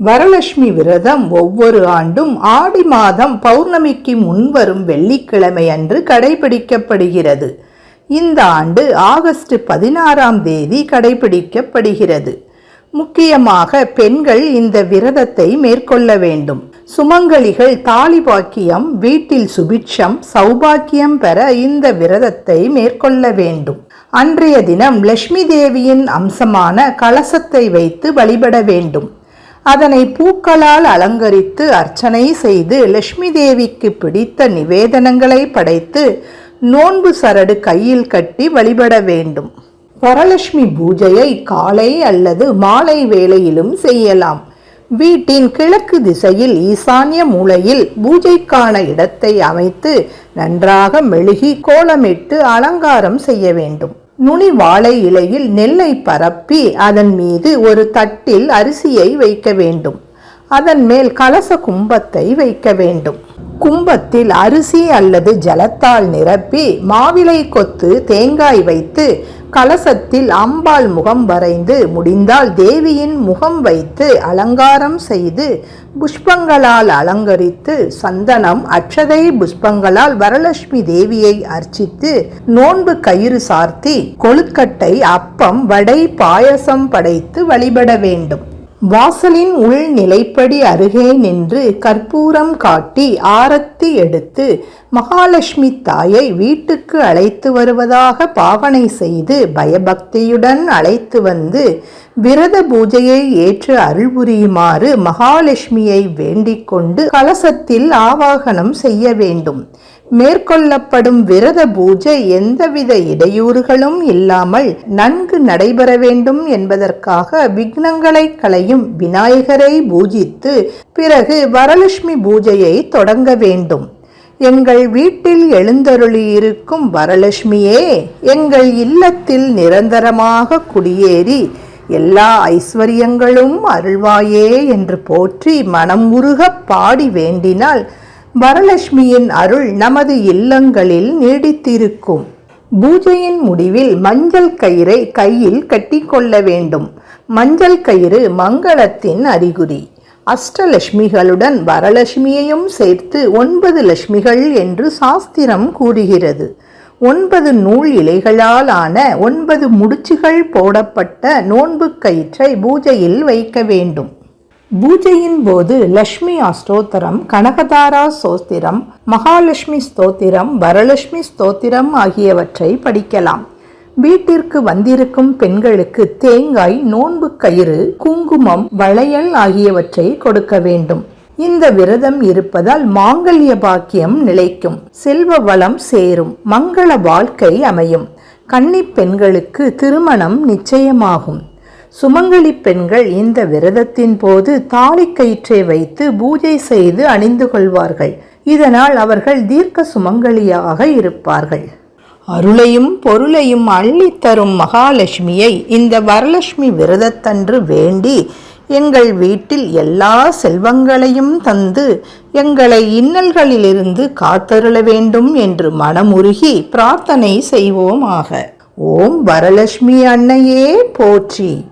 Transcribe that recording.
வரலட்சுமி விரதம் ஒவ்வொரு ஆண்டும் ஆடி மாதம் பௌர்ணமிக்கு முன்வரும் வெள்ளிக்கிழமை அன்று கடைபிடிக்கப்படுகிறது. இந்த ஆண்டு ஆகஸ்ட் பதினாறாம் தேதி கடைபிடிக்கப்படுகிறது. முக்கியமாக பெண்கள் இந்த விரதத்தை மேற்கொள்ள வேண்டும். சுமங்கலிகள் தாலி பாக்கியம் வீட்டில் சுபிட்சம் சௌபாக்கியம் பெற இந்த விரதத்தை மேற்கொள்ள வேண்டும். அன்றைய தினம் லட்சுமி தேவியின் அம்சமான கலசத்தை வைத்து வழிபட வேண்டும். அதனை பூக்களால் அலங்கரித்து அர்ச்சனை செய்து லட்சுமி தேவிக்கு பிடித்த நிவேதனங்களை படைத்து நோன்பு சரடு கையில் கட்டி வழிபட வேண்டும். வரலட்சுமி பூஜையை காலை அல்லது மாலை வேளையிலும் செய்யலாம். வீட்டின் கிழக்கு திசையில் ஈசான்ய மூலையில் பூஜைக்கான இடத்தை அமைத்து நன்றாக மெழுகி கோலமிட்டு அலங்காரம் செய்ய வேண்டும். நுனி வாழை இலையில் நெல்லை பரப்பி அதன் மீது ஒரு தட்டில் அரிசியை வைக்க வேண்டும். அதன் மேல் கலச கும்பத்தை வைக்க வேண்டும். கும்பத்தில் அரிசி அல்லது ஜலத்தால் நிரப்பி மாவிலை கொத்து தேங்காய் வைத்து கலசத்தில் அம்பாள் முகம் வரைந்து முடிந்தால் தேவியின் முகம் வைத்து அலங்காரம் செய்து புஷ்பங்களால் அலங்கரித்து சந்தனம் அட்சதை புஷ்பங்களால் வரலட்சுமி தேவியை அர்ச்சித்து நோன்பு கயிறு சார்த்தி கொழுக்கட்டை அப்பம் வடை பாயசம் படைத்து வழிபட வேண்டும். வாசலின் உள் நிலைப்படி அருகே நின்று கற்பூரம் காட்டி ஆரத்தி எடுத்து மகாலட்சுமி தாயை வீட்டுக்கு அழைத்து வருவதாக பாவனை செய்து பயபக்தியுடன் அழைத்து வந்து விரத பூஜையை ஏற்று அருள் புரியுமாறு மகாலட்சுமியை வேண்டிக் கொண்டு கலசத்தில் ஆவாகனம் செய்ய வேண்டும். மேற்கொள்ளப்படும் விரத பூஜை எந்தவித இடையூறுகளும் இல்லாமல் நன்கு நடைபெற வேண்டும் என்பதற்காக விக்னங்களை களையும் விநாயகரை பூஜித்து பிறகு வரலட்சுமி பூஜையை தொடங்க வேண்டும். எங்கள் வீட்டில் எழுந்தருளியிருக்கும் வரலட்சுமியே எங்கள் இல்லத்தில் நிரந்தரமாக குடியேறி எல்லா ஐஸ்வர்யங்களும் அருள்வாயே என்று போற்றி மனம் உருகப் பாடி வேண்டினால் வரலட்சுமியின் அருள் நமது இல்லங்களில் நீடித்திருக்கும். பூஜையின் முடிவில் மஞ்சள் கயிறை கையில் கட்டிக்கொள்ள வேண்டும். மஞ்சள் கயிறு மங்களத்தின் அறிகுறி. அஷ்டலட்சுமிகளுடன் வரலட்சுமியையும் சேர்த்து ஒன்பது லட்சுமிகள் என்று சாஸ்திரம் கூறுகிறது. ஒன்பது நூல் இலைகளால் ஆன ஒன்பது முடிச்சுகள் போடப்பட்ட நோன்பு கயிற்றை பூஜையில் வைக்க வேண்டும். பூஜையின் போது லக்ஷ்மி அஸ்தோத்திரம் கனகதாரா சோஸ்திரம் மகாலட்சுமி ஸ்தோத்திரம் வரலட்சுமி ஸ்தோத்திரம் ஆகியவற்றை படிக்கலாம். வீட்டிற்கு வந்திருக்கும் பெண்களுக்கு தேங்காய் நோன்பு கயிறு குங்குமம் வளையல் ஆகியவற்றை கொடுக்க வேண்டும். இந்த விரதம் இருப்பதால் மாங்கல்ய பாக்கியம் நிலைக்கும். செல்வ வளம் சேரும். மங்கள வாழ்க்கை அமையும். கன்னிப் பெண்களுக்கு திருமணம் நிச்சயமாகும். சுமங்கலி பெண்கள் இந்த விரதத்தின் போது தாலி கயிற்றை வைத்து பூஜை செய்து அணிந்து கொள்வார்கள். இதனால் அவர்கள் தீர்க்க சுமங்கலியாக இருப்பார்கள். அருளையும் பொருளையும் அள்ளித் தரும் மகாலட்சுமியை இந்த வரலட்சுமி விரதத்தன்று வேண்டி எங்கள் வீட்டில் எல்லா செல்வங்களையும் தந்து எங்களை இன்னல்களிலிருந்து காத்தருள வேண்டும் என்று மனமுருகி பிரார்த்தனை செய்வோமாக. ஓம் வரலட்சுமி அன்னையே போற்றி.